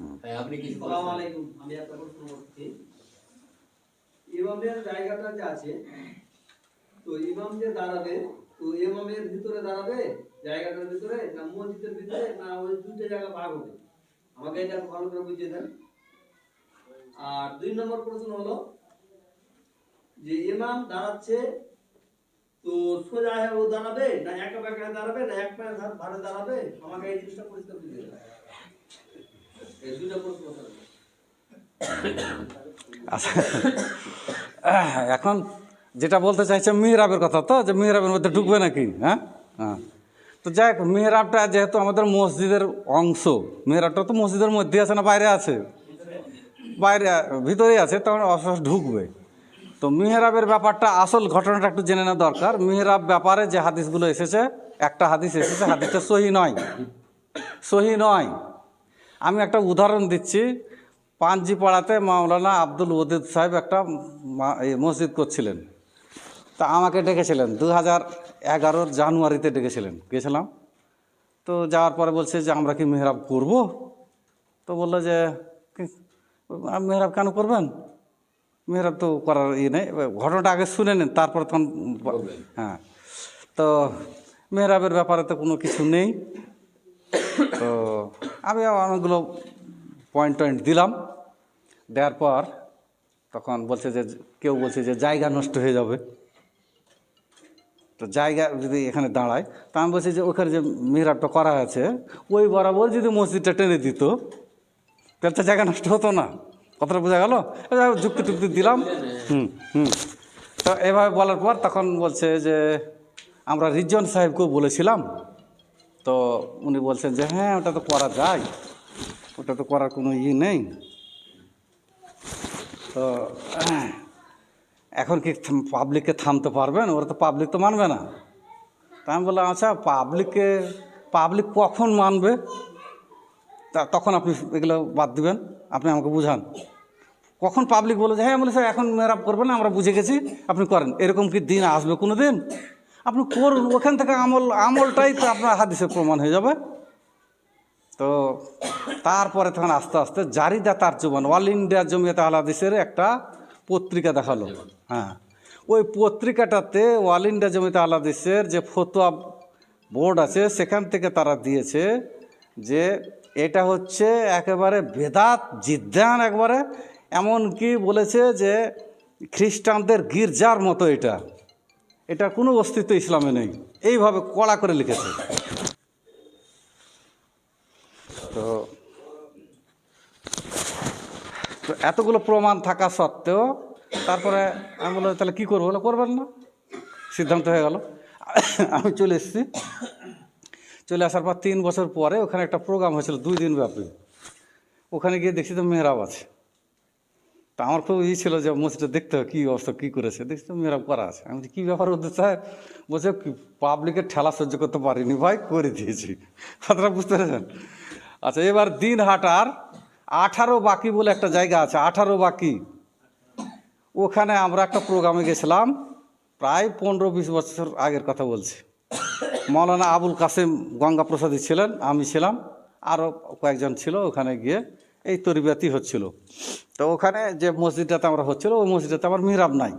আপনি কিছু আলাইকুম আমি একটা প্রশ্ন করছি। ইমামের জায়গাটা যে আছে তো ইমাম যে দাঁড়াবে তো ইমামের ভিতরে দাঁড়াবে জায়গাটার ভিতরে না মসজিদের ভিতরে না ওই দুটো জায়গা ভাগ হবে? আমাকে এটা ভালো করে বুঝিয়ে দেন। আর দুই নম্বর প্রশ্ন হলো যে ইমাম দাঁড়াচ্ছে তো সোজা ও দাঁড়াবে না একা বেঁকা দাঁড়াবে না এক পায়ে ধা- দাঁড়াবে? আমাকে এই জিনিসটা পরিষ্কার বুঝিয়ে দেন এই দুটো প্রশ্ন থাকবে আচ্ছা এখন যেটা বলতে চাইছে মিহরাবের কথা তো, যে মিহরাবের মধ্যে ঢুকবে নাকি? হ্যাঁ? হ্যাঁ। তো যাই হোক, মিহরাবটা যেহেতু আমাদের মসজিদের অংশ, মিহরাবটা তো মসজিদের মধ্যে আছে না বাইরে আছে? বাইরে, ভিতরেই আছে, তখন অবশ্য ঢুকবে। তো মিহরাবের ব্যাপারটা, আসল ঘটনাটা একটু জেনে নেওয়া দরকার। মিহরাব ব্যাপারে যে হাদিসগুলো এসেছে, একটা হাদিস এসেছে, হাদিসটা সহি নয়। সহি নয়। আমি একটা উদাহরণ দিচ্ছি। পাঞ্জিপাড়াতে মাওলানা আব্দুল ওদিদ সাহেব একটা মসজিদ করছিলেন। তা আমাকে ডেকেছিলেন। দু হাজার এগারোর জানুয়ারিতে ডেকেছিলেন। গেছিলাম। তো যাওয়ার পরে বলছে যে আমরা কি মেহরাব করব? তো বলল যে মেহরাব কেন করবেন? মেহরাব তো করার ইয়ে নেই। ঘটনাটা আগে শুনে নেন তারপর তখন হ্যাঁ। তো মেহরাবের ব্যাপারে তো কোনো কিছু নেই। তো আমি অনেকগুলো পয়েন্ট টয়েন্ট দিলাম। দেওয়ার পর তখন বলছে যে, কেউ বলছে যে, জায়গা নষ্ট হয়ে যাবে। তো জায়গা যদি এখানে দাঁড়ায়, তা আমি বলছি যে, ওখানে যে মিহরাবটা করা আছে, ওই বরাবর যদি মসজিদটা টেনে দিত, তাহলে তো জায়গা নষ্ট হতো না। কথাটা বোঝা গেল? যুক্তি টুক্তি দিলাম। হুম হুম। তো এভাবে বলার পর তখন বলছে যে, আমরা রিজন সাহেবকেও বলেছিলাম তো উনি বলছেন যে হ্যাঁ ওটা তো করা যায়। ওটা তো করার কোনো ই নেই। তো এখন কি পাবলিককে থামতে পারবেন? ওরা তো পাবলিক তো মানবে না। তা আমি বললাম আচ্ছা পাবলিককে পাবলিক কখন মানবে? তা তখন আপনি এগুলো বাদ দিবেন। আপনি আমাকে বুঝান। কখন পাবলিক বলে যে হ্যাঁ বলে স্যার এখন মেরাপ করবেন না, আমরা বুঝে গেছি, আপনি করেন। এরকম কি দিন আসবে কোনো দিন? আপনি করুন ওখান থেকে আমল, আমলটাই তো আপনার হাদিসে প্রমাণ হয়ে যাবে। তো তারপরে তখন আস্তে আস্তে জারিদা তার জীবন অল ইন্ডিয়া জমিয়ত আল হাদিসের একটা পত্রিকা দেখাল। হ্যাঁ। ওই পত্রিকাটাতে অল ইন্ডিয়া জমিয়ত আল হাদিসের যে ফতোয়া বোর্ড আছে, সেখান থেকে তারা দিয়েছে যে এটা হচ্ছে একেবারে বেদাত, জিদ্দান একবারে। এমন কি বলেছে যে খ্রিস্টানদের গির্জার মতো এটা। এটার কোনো অস্তিত্ব ইসলামে নেই। এইভাবে কড়া করে লিখেছে। তো তো এতগুলো প্রমাণ থাকা সত্ত্বেও তারপরে আমি বললাম, তাহলে কী করব? বলে, করবেন না। সিদ্ধান্ত হয়ে গেল। আমি চলে এসেছি। চলে আসার পর তিন বছর পরে ওখানে একটা প্রোগ্রাম হয়েছিল দুই দিন ব্যাপী ওখানে গিয়ে দেখছি তো মেহরাব আছে। তা আমার খুব ই ছিল যে মসজিদটা দেখতে হবে, কী অবস্থা, কী করেছে? দেখছি মেহরাব করা আছে। আমি কী ব্যাপার ওদের সাহেব বলছে পাবলিকের ঠেলা সহ্য করতে পারিনি ভাই, করে দিয়েছি। কথাটা বুঝতে পেরেছেন? আচ্ছা এবার দিন হাটার আঠারো বাকি বলে একটা জায়গা আছে, আঠারো বাকি। ওখানে আমরা একটা প্রোগ্রামে গেছিলাম, প্রায় পনেরো বিশ বছর আগের কথা বলছি। মৌলানা আবুল কাসেম গঙ্গা প্রসাদী ছিলেন, আমি ছিলাম আরও কয়েকজন ছিল ওখানে গিয়ে। এই তরিবাতি হচ্ছিল। তো ওখানে যে মসজিদটাতে আমরা হচ্ছিল, ওই মসজিদটাতে আমার মিহরাব নাই।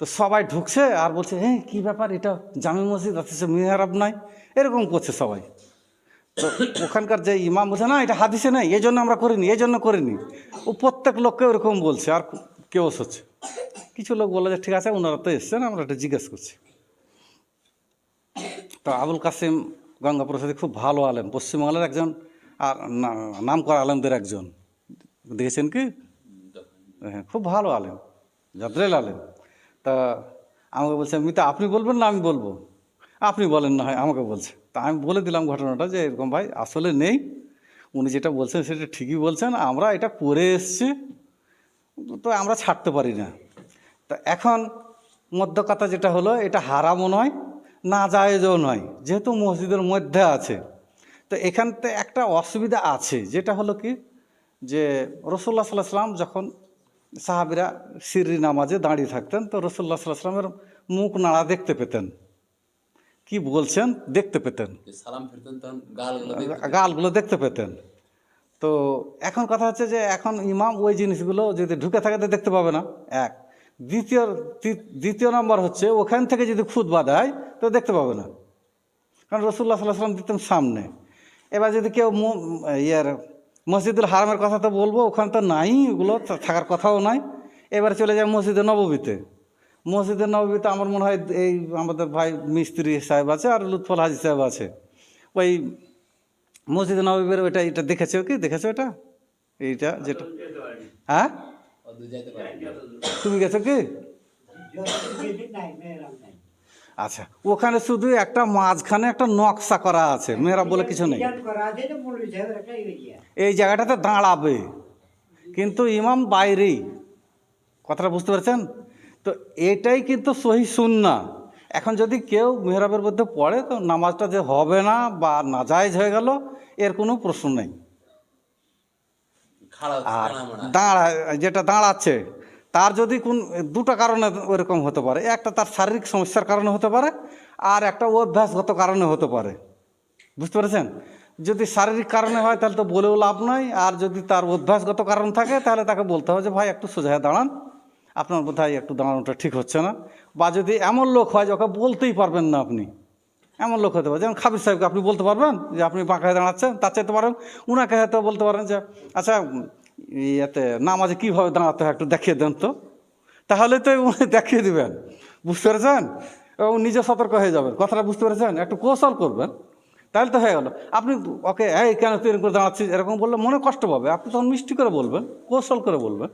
তো সবাই ঢুকছে আর বলছে হ্যাঁ কী ব্যাপার এটা? জামি মসজিদ আছে, মিহরাব নাই? এরকম করছে সবাই। তো ওখানকার যে ইমাম বলছে, না, এটা হাদিসে নাই, এই জন্য আমরা করিনি, এই জন্য করিনি। ও প্রত্যেক লোককে ওরকম বলছে, আর কেউ হচ্ছে। কিছু লোক বলে যে, ঠিক আছে, ওনারা তো এসছেন, আমরা এটা জিজ্ঞেস করছি। তো আবুল কাসিম গঙ্গা প্রসাদী খুব ভালো আলেম, পশ্চিমবাংলার একজন আর নাম করা আলেমদের একজন। দেখেছেন কি? হ্যাঁ খুব ভালো আলেম জাদ্রেল আলেম। তা আমাকে বলছে, মিতা, আপনি বলবেন না, আমি বলব। আপনি বলেন না হয়, আমাকে বলছে। তা আমি বলে দিলাম ঘটনাটা যে, এরকম ভাই আসলে নেই। উনি যেটা বলছেন সেটা ঠিকই বলছেন। আমরা এটা করে এসছি। তো আমরা ছাড়তে পারি না। তা এখন মধ্য কথা যেটা হলো, এটা হারামও নয়, না জায়েজও নয়। যেহেতু মসজিদের মধ্যে আছে তো এখানতে একটা অসুবিধা আছে যেটা হলো কি? যে রসুল্লাহ সাল্লাহ সাল্লাম যখন সাহাবিরা সিরি নামাজে দাঁড়িয়ে থাকতেন তো রসুল্লাহ সাল্লাহ সাল্লামের মুখ নাড়া দেখতে পেতেন। কি বলছেন? দেখতে পেতেন। যে সালাম ফিরতেন গালগুলো দেখতে পেতেন। তো এখন কথা হচ্ছে যে এখন ইমাম ওই জিনিসগুলো যদি ঢুকে থাকে তো দেখতে পাবে না। এক। দ্বিতীয় দ্বিতীয় নম্বর হচ্ছে ওখান থেকে যদি খুদবা দেয় তো দেখতে পাবে না। কারণ রসুল্লাহ সাল্লাহ সাল্লাম দিতেন সামনে। এবার যদি কেউ ইয়ের মসজিদুল হারামের কথা তো বলব ওখানে তো নাই ওগুলো থাকার কথাও নাই এবার চলে যায় মসজিদে নববীতে মসজিদের নববীতে আমার মনে হয় এই আমাদের ভাই মিস্ত্রি সাহেব আছে আর লুৎফল হাজি সাহেব আছে ওই মসজিদে নবীর ওইটা এটা দেখেছ কি দেখেছ এটা এইটা যেটা হ্যাঁ তুমি গেছো কি আচ্ছা ওখানে শুধু একটা মাঝখানে একটা নকশা করা আছে মেয়েরা বলে কিছু নেই। এই জায়গাটাতে দাঁড়াবে। কিন্তু ইমাম বাইরেই। কথাটা বুঝতে পারছেন? তো এটাই কিন্তু সহি সুন্না এখন যদি কেউ মেহরাবের মধ্যে পড়ে তো নামাজটা যে হবে না বা নাজায়জ হয়ে গেল এর কোনো প্রশ্ন নেই। আর দাঁড়া যেটা দাঁড়াচ্ছে তার যদি কোন, দুটো কারণে ওরকম হতে পারে। একটা তার শারীরিক সমস্যার কারণে হতে পারে, আর একটা অভ্যাসগত কারণে হতে পারে। বুঝতে পেরেছেন? যদি শারীরিক কারণে হয়, তাহলে তো বলেও লাভ নাই, আর যদি তার অভ্যাসগত কারণ থাকে, তাহলে তাকে বলতে হবে যে, ভাই, একটু সোজা হয়ে দাঁড়ান। আপনার বোধহয় একটু দাঁড়ানোটা ঠিক হচ্ছে না। বা যদি এমন লোক হয়, যে ওকে বলতেই পারবেন না আপনি, এমন লোক হতে পারে। যেমন খাবির সাহেবকে আপনি বলতে পারবেন যে, আপনি বাঁকায় দাঁড়াচ্ছেন। তার চাইতে পারেন, উনাকে হয়তো বলতে পারেন যে আচ্ছা ইয়েতে নামাজে কীভাবে দাঁড়াতে হয় একটু দেখিয়ে দেন তো। তাহলে তো উনি দেখিয়ে দিবেন। বুঝতে পেরেছেন? এবং নিজে সতর্ক হয়ে যাবেন। কথাটা বুঝতে পেরেছেন? একটু কৌশল করবেন। তাহলে তো হয়ে গেল। আপনি ওকে এই কেন তুই করে দাঁড়াচ্ছিস? এরকম বললে মনে কষ্ট পাবে। আপনি তখন মিষ্টি করে বলবেন কৌশল করে বলবেন।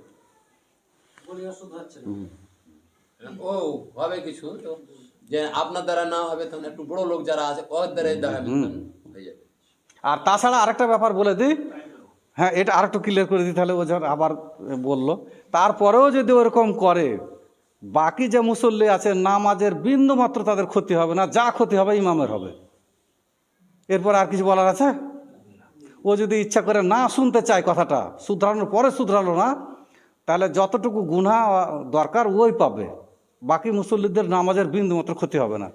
ও হবে কিছু। যে আপনার দ্বারা না হবে তখন একটু বড় লোক যারা আছে ওর দ্বারা হয়ে যাবে। আর তাছাড়া আরেকটা ব্যাপার বলে দিই। হ্যাঁ এটা আরেকটু ক্লিয়ার করে দিই তাহলে ও যখন আবার বলল। তারপরেও যদি ওরকম করে, বাকি যে মুসল্লি আছে নামাজের বিন্দু মাত্র তাদের ক্ষতি হবে না, যা ক্ষতি হবে ইমামের হবে। এরপর আর কিছু বলার আছে? ও যদি ইচ্ছা করে না শুনতে চায় কথাটা, শুধরানোর পরে শুধরালো না, তাহলে যতটুকু গুণা দরকার ওই পাবে। বাকি মুসল্লিদের নামাজের বিন্দু মাত্র ক্ষতি হবে না।